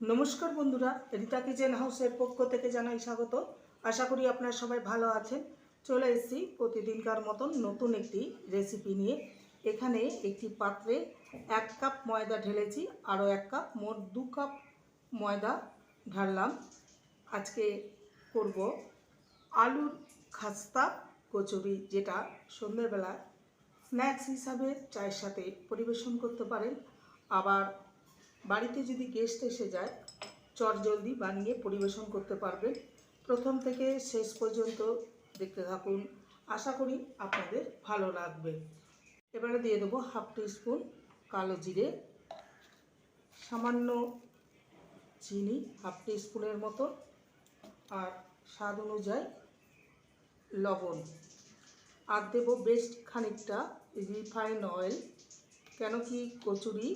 নমস্কার বন্ধুরা রিতা কিচেন হাউসের পক্ষ থেকে জানাই স্বাগত। আশা করি আপনারা সবাই ভালো আছেন। চলে এসেছি প্রতিদিনকার মতন নতুন একটি রেসিপি নিয়ে। এখানে একটি পাত্রে এক কাপ ময়দা ঢেলেছি, আরও এক কাপ, মোট দু কাপ ময়দা ঢাললাম। আজকে করব আলুর খাস্তা কচুরি, যেটা সন্ধ্যেবেলা স্ন্যাক্স হিসাবে চায়ের সাথে পরিবেশন করতে পারেন। আবার বাড়িতে যদি গেস্ট এসে যায়, চট জলদি বানিয়ে পরিবেশন করতে পারবেন প্রথম থেকে শেষ পর্যন্ত দেখতে থাকুন। আশা করি আপনাদের ভালো লাগবে। এবারে দিয়ে দেবো হাফ স্পুন কালো জিরে, সামান্য চিনি হাফ স্পুনের মতো, আর স্বাদ অনুযায়ী লবণ। আর দেবো বেশ খানিকটা রিফাইন অয়েল, কেন কি কচুরি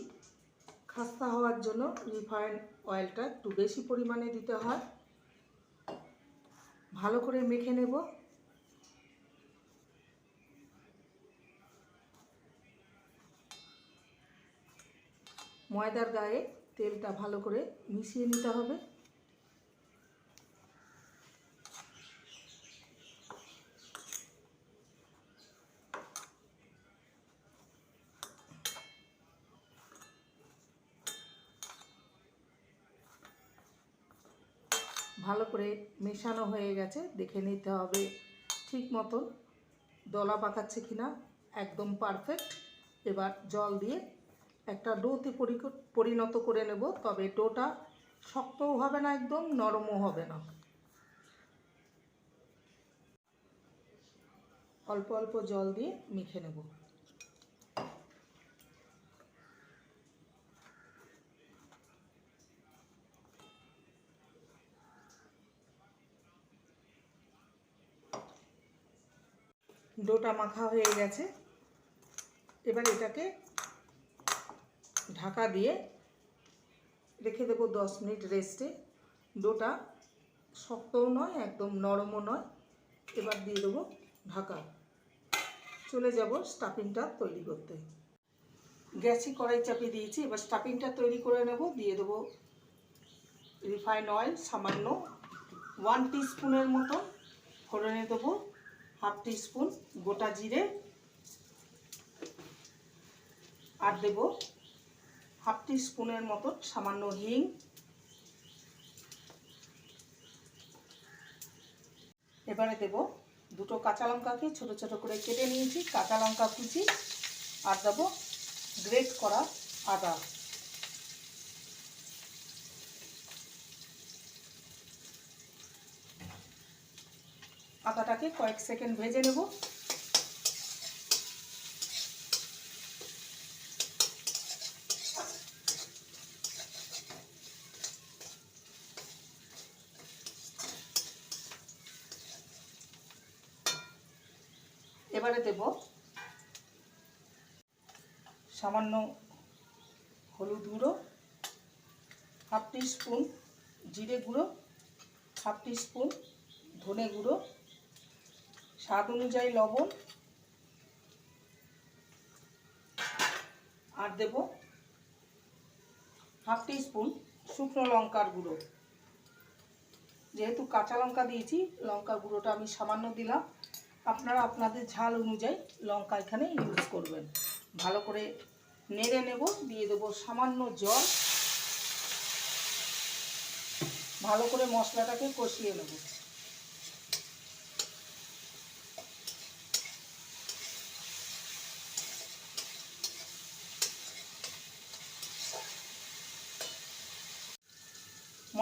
খাস্তা হওয়ার জন্য রিফাইন অয়েলটা একটু বেশি পরিমাণে দিতে হয়। ভালো করে মেখে নেব। ময়দার গায়ে তেলটা ভালো করে মিশিয়ে নিতে হবে। ভালো করে মেশানো হয়ে গেছে, দেখে নিতে হবে ঠিক মতন। দলা পাকাচ্ছে কিনা একদম পারফেক্ট এবার জল দিয়ে একটা ডোতে পরিণত করে নেব, তবে ডোটা শক্তও হবে না একদম, নরমও হবে না। অল্প অল্প জল দিয়ে মেখে নেব। ডোটা মাখা হয়ে গেছে। এবার এটাকে ঢাকা দিয়ে রেখে দেবো দশ মিনিট রেস্টে। ডোটা শক্তও নয়, একদম নরমও নয়। এবার দিয়ে দেবো ঢাকা। চলে যাব স্টাফিংটা তৈরি করতে। গ্যাসে কড়াই চাপিয়ে দিয়েছি, এবার স্টাফিংটা তৈরি করে নেব। দিয়ে দেবো রিফাইন অয়েল, সামান্য ওয়ান স্পুনের মতো ফোড়নে দেবো। হাফ স্পুন গোটা জিরে। আর দেব হাফ স্পুনের মতো সামান্য হিং। এবারে দেব দুটো কাঁচা লঙ্কাকে ছোট ছোট করে কেটে নিয়েছি, কাঁচা লঙ্কা কুচি, আর দেব গ্রেট করা আদা। আদাটাকে কয়েক সেকেন্ড ভেজে নেব। এবারে দেব সামান্য হলুদ গুঁড়ো, হাফ স্পুন জিরে গুঁড়ো, হাফ স্পুন ধনে গুঁড়ো স্বাদ অনুযায়ী লবণ। আর দেব হাফ স্পুন শুকনো লঙ্কার গুঁড়ো। যেহেতু কাঁচা লঙ্কা দিয়েছি, লঙ্কার গুঁড়োটা আমি সামান্য দিলাম। আপনারা আপনাদের ঝাল অনুযায়ী লঙ্কা এখানে ইউজ করবেন। ভালো করে নেড়ে নেব, দিয়ে দেবো সামান্য জল। ভালো করে মশলাটাকে কষিয়ে নেব।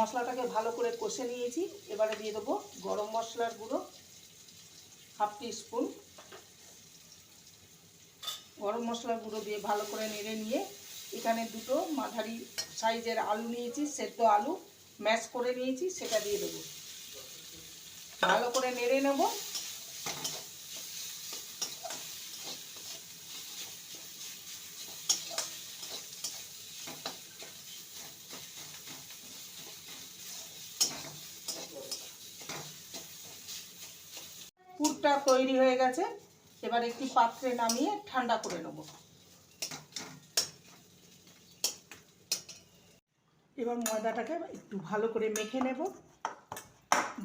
মশলাটাকে ভালো করে কষে নিয়েছি। এবারে দিয়ে দেবো গরম মশলার গুঁড়ো, হাফ টি স্পুন গরম মশলার গুঁড়ো দিয়ে ভালো করে নেড়ে নিয়ে এখানে দুটো মাঝারি সাইজের আলু নিয়েছি, সেদ্ধ আলু ম্যাশ করে নিয়েছি, সেটা দিয়ে দেবো। ভালো করে নেড়ে নেব। পুরটা তৈরি হয়ে গেছে। এবার একটি পাত্রে নামিয়ে ঠান্ডা করে নেব। এবার ময়দাটাকে একটু ভালো করে মেখে নেব।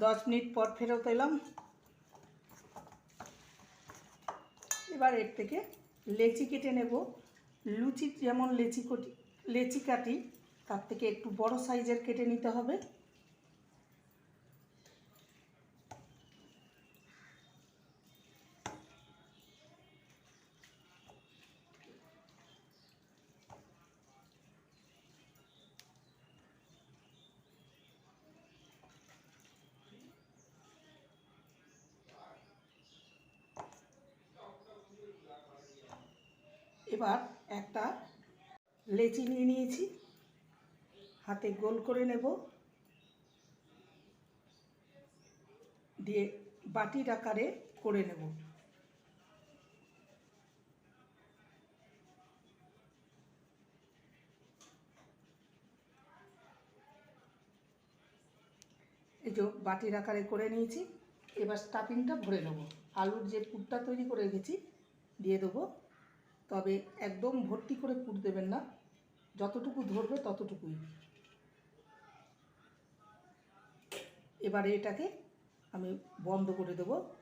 দশ মিনিট পর ফেরত এলাম। এবার এর থেকে লেচি কেটে নেব। লুচি, যেমন লেচি কটি, লেচি কাটি, তার থেকে একটু বড় সাইজের কেটে নিতে হবে। এবার একটা লেচি নিয়ে নিয়েছি। হাতে গোল করে নেব। দিয়ে বাটির আকারে করে নেব। এই যে বাটির আকারে করে নিয়েছি। এবার স্টাফিংটা ভরে নেব। আলুর যে পুরটা তৈরি করে রেখেছি, দিয়ে দেবো তবে একদম ভর্তি করে পুর দেবেন না। যতটুকু ধরবে ততটুকুই। এবারে এটাকে আমি বন্ধ করে দেব।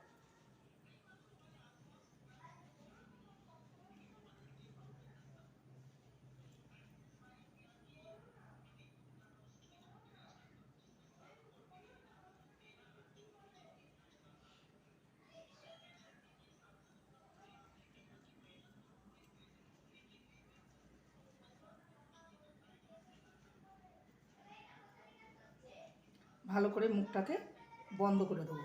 ভালো করে মুখটাকে বন্ধ করে দেবো।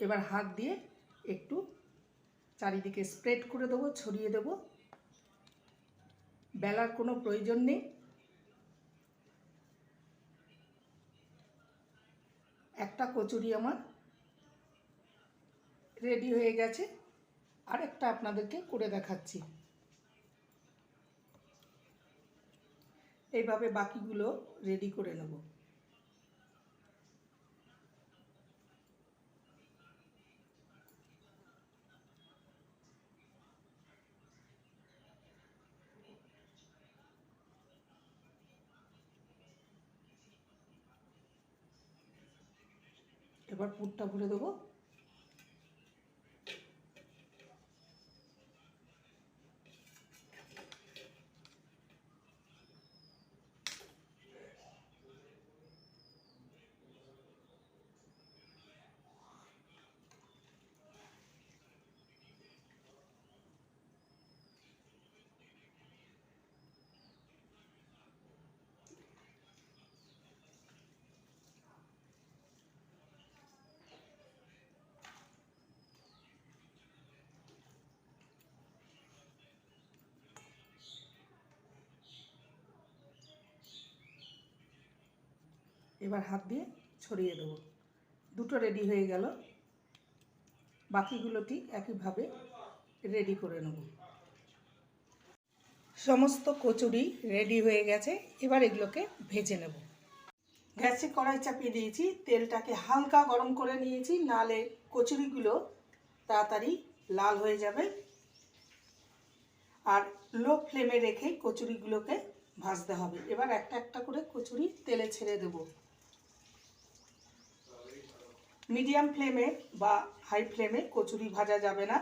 এবার হাত দিয়ে একটু চারিদিকে স্প্রেড করে দেবো, ছড়িয়ে দেবো। বেলার কোনো প্রয়োজন নেই। একটা কচুরি আমার রেডি হয়ে গেছে। আর একটা আপনাদেরকে করে দেখাচ্ছি। এইভাবে বাকিগুলো রেডি করে নেব। এবার পুরটা ভরে দেবো। এবার হাত দিয়ে ছড়িয়ে দেবো। দুটো রেডি হয়ে গেল। বাকিগুলো ঠিক একইভাবে রেডি করে নেব। সমস্ত কচুরি রেডি হয়ে গেছে। এবার এগুলোকে ভেজে নেব। গ্যাসে কড়াই চাপিয়ে দিয়েছি। তেলটাকে হালকা গরম করে নিয়েছি। নালে কচুরিগুলো তাড়াতাড়ি লাল হয়ে যাবে। আর লো ফ্লেমে রেখে কচুরিগুলোকে ভাজতে হবে। এবার একটা একটা করে কচুরি তেলে ছেড়ে দেব। মিডিয়াম ফ্লেমে বা হাই ফ্লেমে কচুরি ভাজা যাবে না।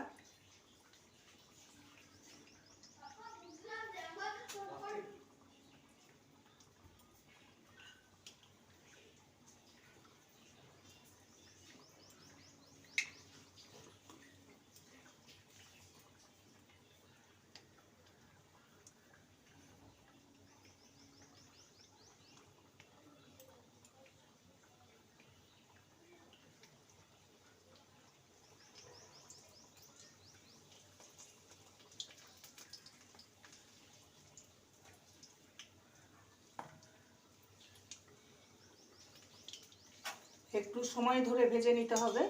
একটু সময় ধরে ভেজে নিতে হবে।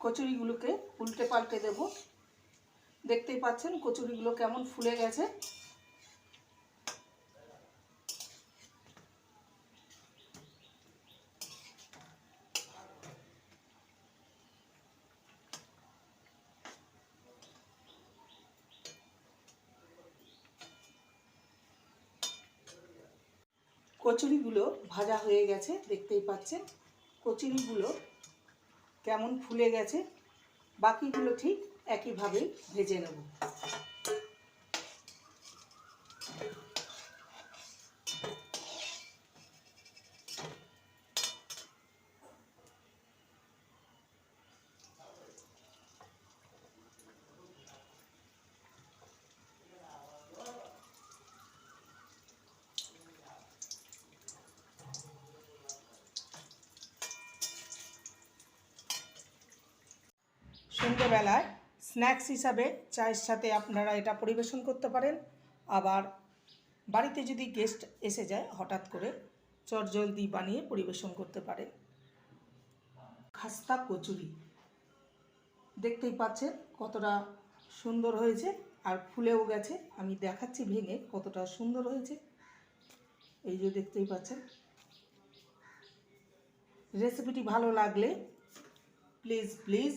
কচুরিগুলোকে উল্টে পাল্টে দেব। দেখতেই পাচ্ছেন কচুরিগুলো কেমন ফুলে গেছে। কচুরিগুলো ভাজা হয়ে গেছে, দেখতেই পাচ্ছেন। কচুরিগুলো কেমন ফুলে গেছে, বাকিগুলো ঠিক একইভাবেই ভেজে নেব। সন্ধ্যেবেলায় স্ন্যাক্স হিসাবে চায়ের সাথে আপনারা এটা পরিবেশন করতে পারেন। আবার বাড়িতে যদি গেস্ট এসে যায়, হঠাৎ করে চটজলদি বানিয়ে পরিবেশন করতে পারেন। খাস্তা কচুরি। দেখতেই পাচ্ছেন কতটা সুন্দর হয়েছে আর ফুলেও গেছে। আমি দেখাচ্ছি ভেঙে কতটা সুন্দর হয়েছে। এই যে দেখতেই পাচ্ছেন। রেসিপিটি ভালো লাগলে প্লিজ প্লিজ